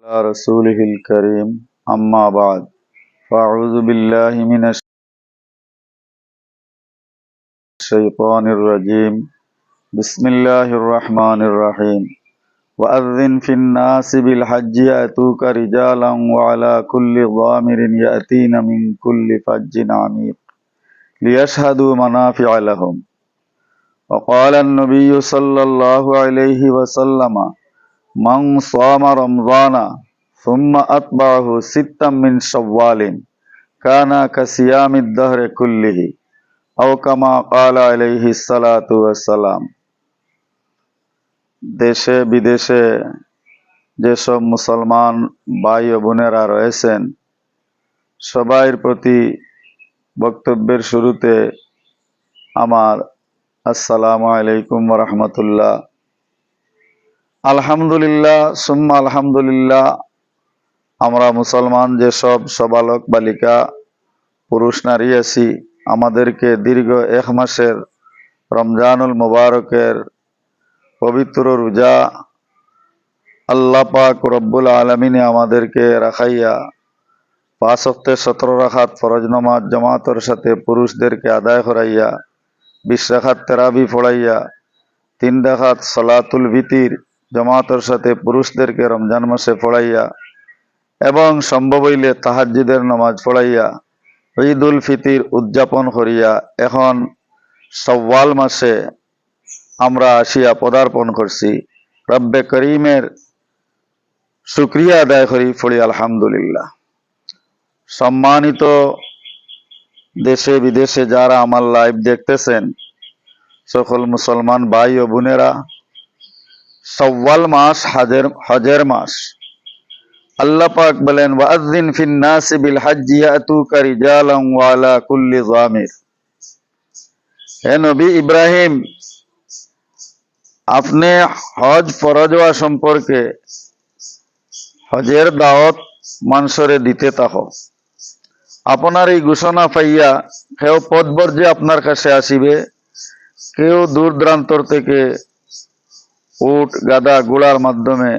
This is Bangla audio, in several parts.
على رسوله الكريم. أما بعد فأعوذ بالله من الشيطان الرجيم. بسم الله الرحمن الرحيم. وأذن في الناس بالحج يأتوك رجالا وعلى كل ضامر يأتين من كل فج عميق ليشهدوا منافع لهم. وقال النبي صلى الله عليه وسلم মং সামা সুম্মা আতবাহু মিন কানা কুল্লিহি কালা আলাইহি সালাতু দেশে, বিদেশে যেসব মুসলমান ভাই ও বোনেরা রয়েছেন, সবাইয়ের প্রতি বক্তব্যের শুরুতে আমার আসসালামু আলাইকুম রহমতুল্লাহ। আলহামদুলিল্লাহ, সুম্মা আলহামদুলিল্লাহ। আমরা মুসলমান যেসব সবালক বালিকা, পুরুষ, নারী আছি, আমাদেরকে দীর্ঘ এক মাসের রমজানুল মুবারকের পবিত্র রোজা আল্লাহ পাক রব্বুল আলমিনে আমাদেরকে রাখাইয়া পাঁচ অক্টে সতেরো রাখাত ফরজ নমাজ জামাতের সাথে পুরুষদেরকে আদায় করাইয়া, বিশ রাখাত তেরাবি পড়াইয়া, তিন রাখাত সলাতুল ভিতির জামাতের সাথে পুরুষদেরকে রমজান মাসে পড়াইয়া এবং সম্ভব হইলে তাহাজ্জুদের নামাজ পড়াইয়া ঈদ উল ফিতির উদযাপন করিয়া এখন সওয়াল মাসে আমরা আসিয়া পদার্পণ করছি। রব্বে করিমের শুক্রিয়া আদায় করি ফড়ি আলহামদুলিল্লাহ। সম্মানিত দেশে বিদেশে যারা আমার লাইভ দেখতেছেন, সকল মুসলমান ভাই ও বোনেরা সওয়াল মাস, হাজের, হজের মাস। আল্লাহ পাক বলেন ওয়াজ্জিন ফিন নাসি বিল হাজ্জি ইয়াতুকা রিজালান ওয়া কুল্লি যামির। হে নবী ইব্রাহিম, আপনি হজ ফরজ হওয়া সম্পর্কে হজের দাওয়াত মানুষরে দিতে থাকো। আপনার এই ঘোষণা পাইয়া কেউ পদবর যে আপনার কাছে আসিবে, কেউ দূর দূরান্তর থেকে উট, গাদা, গুড়ার মাধ্যমে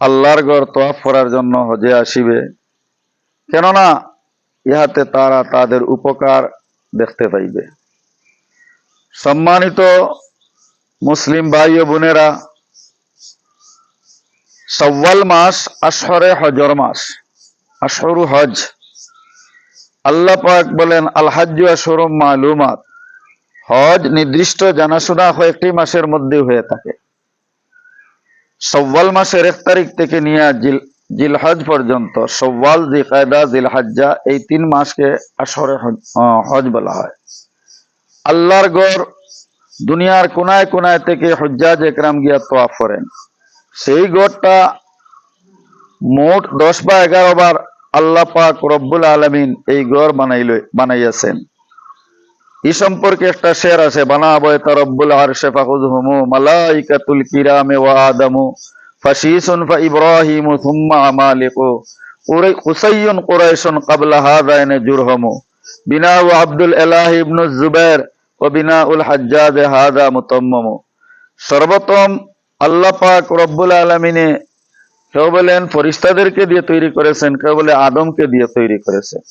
আল্লাহর গড় তোয়াফ করার জন্য হজে আসিবে। কেননা ইহাতে তারা তাদের উপকার দেখতে পাইবে। সম্মানিত মুসলিম ভাই ও বোনেরা সওয়াল মাস আশরে হজর মাস আশরু হজ। আল্লাহ পাক বলেন আল হাজ্জু আশরুম মালুমাত। হজ নির্দিষ্ট জানাশোনা কয়েকটি মাসের মধ্যে হয়ে থাকে। সওয়াল মাসের এক তারিখ থেকে নিয়ে জিল, জিলহজ পর্যন্ত, সওয়াল জিকায়দা জিলহাজ্জা, এই তিন মাসকে আসরে হজ বলা হয়। আল্লাহর গড় দুনিয়ার কোনায় কোনায় থেকে হজ্জাজ একরাম গিয়া তোয়াফ করেন। সেই গড়টা মোট দশ বা এগারো বার আল্লাহ পাক রব্বুল আলমিন এই গড় বানাইল, বানাইয়াছেন। সম্পর্কে একটা শের আছে বানাবো এটা রব্বুল আরশে ফাখুযহুমু মালাইকাতুল কিরামে ওয়া ফাশিসুন ফা থুম্মা আমালিকু কুরাই কুসাইয়ুন কুরাইশুন ক্বাবলা বিনাউ আব্দুল ইবনু জুবাইর ও বিনাউল হাজ্জাজ হাযা মুতাম্মামু সর্বপ্রথম আল্লাহ পাক রব্বুল আলামিনে কেউ বলেন ফরিস্তাদেরকে দিয়ে তৈরি করেছেন কেউ বলে আদমকে দিয়ে তৈরি করেছেন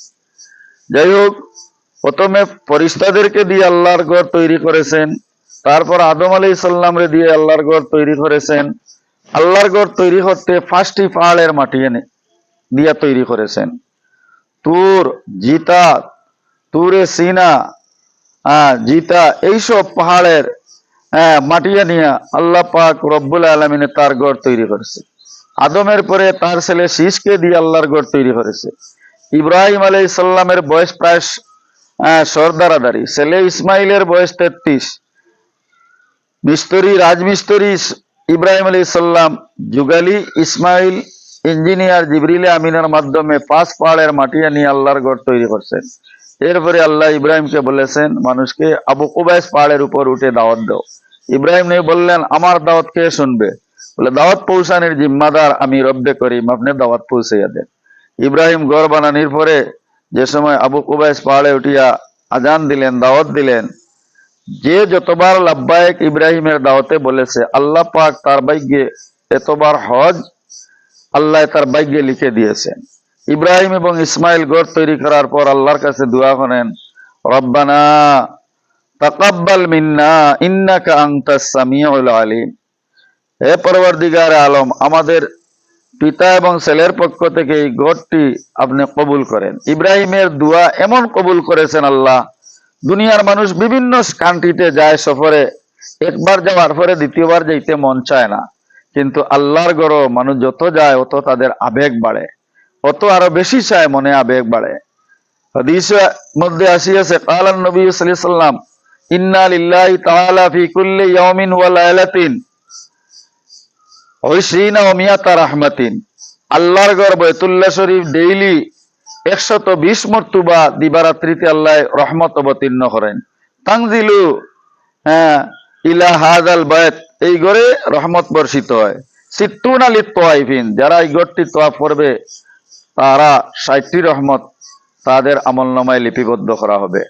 যাই হোক প্রথমে ফরিস্তাদেরকে দিয়ে আল্লাহর ঘর তৈরি করেছেন, তারপর আদম আলী সাল্লামরে দিয়ে আল্লাহর ঘর তৈরি করেছেন। আল্লাহর ঘর তৈরি করতে পাঁচটি পাহাড়ের মাটি এনে দিয়া তৈরি করেছেন। তুর, জিতা, তুরে সিনা জিতা, এইসব পাহাড়ের মাটিয়া নিয়া আল্লাহ পাক রব্বুল আলমিনে তার ঘর তৈরি করেছে। আদমের পরে তার ছেলে শীষকে দিয়ে আল্লাহর ঘর তৈরি করেছে। ইব্রাহিম আলাই সাল্লামের বয়স প্রায় সর্দারাদারি। ছেলে ইসমাইলের বয়স তেত্রিশ। মিস্তরি, রাজমিস্তরি ইব্রাহিম আলী সাল্লাম যুগালি, ইসমাইল, ইঞ্জিনিয়ার জিবরিলে আমিনের মাধ্যমে পাঁচ পাহাড়ের মাটিয়া নিয়ে আল্লাহর ঘর তৈরি করছেন। এরপরে আল্লাহ ইব্রাহিমকে বলেছেন, মানুষকে আবু কুবাইস পাহাড়ের উপর উঠে দাওয়াত দাও। ইব্রাহিম নেই বললেন, আমার দাওয়াত কে শুনবে? বলে, দাওয়াত পৌঁছানোর জিম্মাদার আমি রব্বে করিম, আপনি দাওয়াত পৌঁছাইয়া দেন। ইব্রাহিম ঘর বানানির পরে যে সময় আবু কুবাইস পাহাড়ে উঠিয়া আজান দিলেন, দাওয়াত দিলেন, যে যতবার লাব্বায়ক ইব্রাহিমের দাওয়াতে বলেছে, আল্লাহ পাক তার ভাগ্যে এতবার হজ আল্লাহ তার ভাগ্যে লিখে দিয়েছেন। ইব্রাহিম এবং ইসমাইল গড় তৈরি করার পর আল্লাহর কাছে দোয়া করেন, রব্বানা তাকাব্বাল মিন্না, ইন্নাকা আনতাস সামিউল আলিম। হে পরবর্তীকার আলম, আমাদের পিতা এবং ছেলের পক্ষ থেকে এই গড়টি আপনি কবুল করেন। ইব্রাহিমের দোয়া এমন কবুল করেছেন আল্লাহ, দুনিয়ার মানুষ বিভিন্ন কান্ট্রিতে যায় সফরে, একবার যাওয়ার পরে দ্বিতীয়বার যাইতে মন চায় না। কিন্তু আল্লাহর গড় মানুষ যত যায় অত তাদের আবেগ বাড়ে, অত আরও বেশি চায় মনে আবেগ বাড়ে। মধ্যে আসিয়াছে, কালান নবী সাল্লাম ইন্না লিল্লাহি তাআলা ঐশিনা ও মিয়াতা রাহমাতিন। আল্লাহর ঘর বৈতুল্লাহ শরীফ ডেইলি একশত বিশ মর্তুবা দিবারাত্রিতে আল্লাহ রহমত অবতীর্ণ করেন। তাংজিলু হ্যাঁ ইলা হাজাল বায়ত এই ঘরে রহমত বর্ষিত হয়। সিত্তুন আলী তোয়াইফিন যারা এই ঘরটি তোয়াফ করবে, তারা ষাটটি রহমত তাদের আমল নামায় লিপিবদ্ধ করা হবে।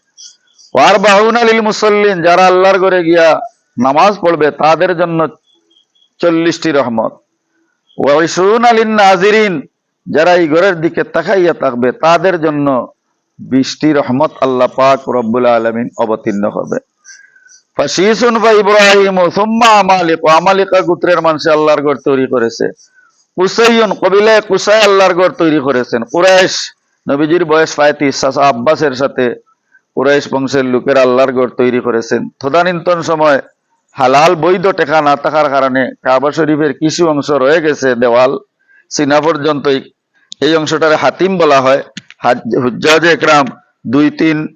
ওয়ার বাহুন আলীল মুসল্লিন, যারা আল্লাহর ঘরে গিয়া নামাজ পড়বে, তাদের জন্য চল্লিশটি রহমত। নাজিরিন যারা এই ঘরের দিকে তাকাইয়া থাকবে, তাদের জন্য বৃষ্টি রহমত আল্লাহ পাক রব্বুল আলমিন অবতীর্ণ হবে। ঘর তৈরি করেছে। আল্লাহর ঘর তৈরি করেছেন। বয়স আব্বাসের সাথে কুরাইশ বংশের লোকের আল্লাহর ঘর তৈরি করেছেন। থদানিন্তন সময় হালাল বৈধ টেকা না থাকার কারণে কাবা শরীফের কিছু অংশ রয়ে গেছে দেওয়াল। সিনা পর্যন্ত এই- অংশটারে হাতিম বলা হয়। হাজ- হুজ্জাজ একরাম দুই তিন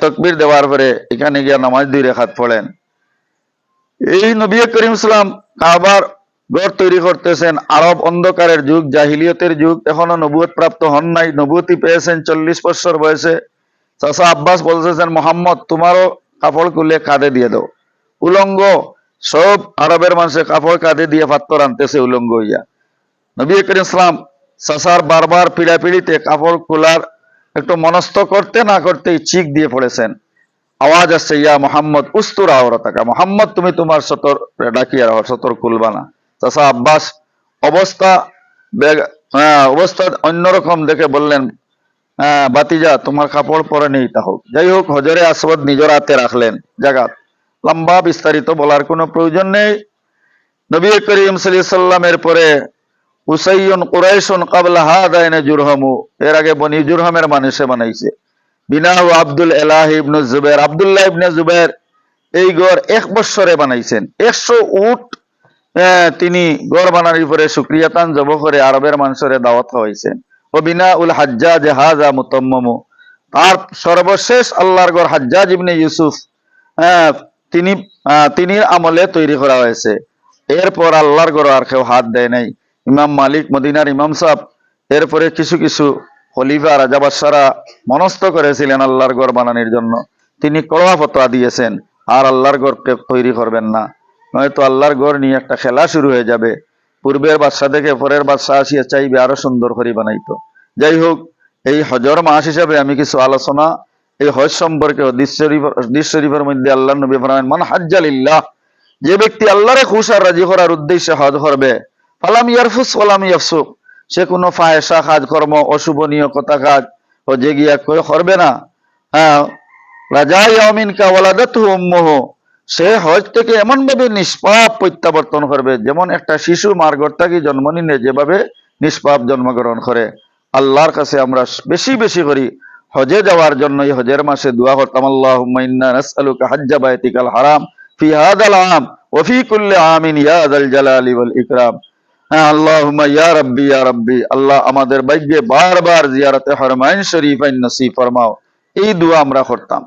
তকবির দেওয়ার পরে এখানে গিয়া নামাজ দুই রেখাত পড়েন। এই নবী করিম ইসলাম কাবার ঘর তৈরি করতেছেন। আরব অন্ধকারের যুগ, জাহিলিয়তের যুগ। এখনও নবুয়ত প্রাপ্ত হন নাই। নবুয়তি পেয়েছেন চল্লিশ বছর বয়সে। চাচা আব্বাস বলতেছেন, মোহাম্মদ, তোমারও কাপড় খুলে কাঁধে দিয়ে দাও। উলঙ্গ। সব আরবের মানুষের কাপড় কাঁধে দিয়ে পাত্তর আনতেছে উলঙ্গ হইয়া। নবী করিম ইসলাম চাচার বারবার পিড়াপিড়িতে কাপড় খোলার একটু মনস্থ করতে না করতেই চিক দিয়ে পড়েছেন। আওয়াজ আসছে ইয়া মোহাম্মদ উস্তুর আওরতাকা মোহাম্মদ তুমি তোমার সতর ডাকিয়া রাখো সতর খুলবা না। চাচা আব্বাস অবস্থা হ্যাঁ, অবস্থা অন্যরকম দেখে বললেন হ্যাঁ বাতিজা তোমার কাপড় পরে নেই তা হোক। যাই হোক হজরে আসবদ নিজের হাতে রাখলেন। জাগাত। লম্বা বিস্তারিত বলার কোনো প্রয়োজন নেই। নবী করিম সাল্লামের পরে হুসাইয়ন কুরাইশন কাবলা হাদাইনে জুরহামু, এর আগে বনি জুরহামের মানুষে বানাইছে। বিনাহু আব্দুল এলাহ ইবনু জুবের। আব্দুল্লাহ ইবনে জুবের এই গড় এক বৎসরে বানাইছেন। একশো উট তিনি গড় বানানোর পরে সুক্রিয়াতান জব করে আরবের মানুষের দাওয়াত হয়েছেন ও বিনা উল হাজ্জাজ হাজা মুতম্মমু। তার সর্বশেষ আল্লাহর গড় হাজ্জাজ ইবনে ইউসুফ তিনি তিনি আমলে তৈরি করা হয়েছে। এরপর আল্লাহর গড় আর কেউ হাত দেয় নাই। ইমাম মালিক, মদিনার ইমাম সাহ এরপরে কিছু কিছু খলিফা, রাজা বাদশারা মনস্থ করেছিলেন আল্লাহর গড় বানানোর জন্য। তিনি কড়া ফতোয়া দিয়েছেন, আর আল্লাহর গড়কে তৈরি করবেন না। নয়তো আল্লাহর গড় নিয়ে একটা খেলা শুরু হয়ে যাবে। পূর্বের বাদশা থেকে পরের বাদশা আসিয়া চাইবে আরও সুন্দর করে বানাইতো। যাই হোক, এই হজর মাস হিসাবে আমি কিছু আলোচনা এই হজ সম্পর্কে হদিস শরীফ শরীফের মধ্যে আল্লাহ নবী ফরমান মান হাজ্জালিল্লাহ যে ব্যক্তি আল্লাহরে খুশ আর রাজি করার উদ্দেশ্যে হজ করবে, ফালাম ইয়ারফুস ফালাম ইয়াফসুক সে কোনো ফাহেসা কাজ, কর্ম অশুভনীয় কথা কাজ ও যে গিয়া করে করবে না। হ্যাঁ রাজা ইয়ামিন কা ওয়ালাদাতহু উম্মুহু সে হজ থেকে এমন ভাবে নিষ্পাপ প্রত্যাবর্তন করবে, যেমন একটা শিশু মার জন্ম নিলে যেভাবে নিষ্পাপ জন্মগ্রহণ করে। আল্লাহর কাছে আমরা বেশি বেশি করি হজে যাওয়ার জন্য এই হজের মাসে দোয়া করতাম, আল্লাহুম্মা ইন্না নাসআলুকা হাজ্জা বাইতিকাল হারাম, ফি হাদাল আম, ওয়া ফি কুল্লি আমিন, ইয়া যাল জালালি ওয়াল ইকরাম। হ্যাঁ আল্লাহুম্মা ইয়া রাব্বি ইয়া রাব্বি, আল্লাহ আমাদের ভাগ্যে বারবার জিয়ারতে হরমাইন শরীফাইন নসিব ফরমাও। এই দোয়া আমরা করতাম।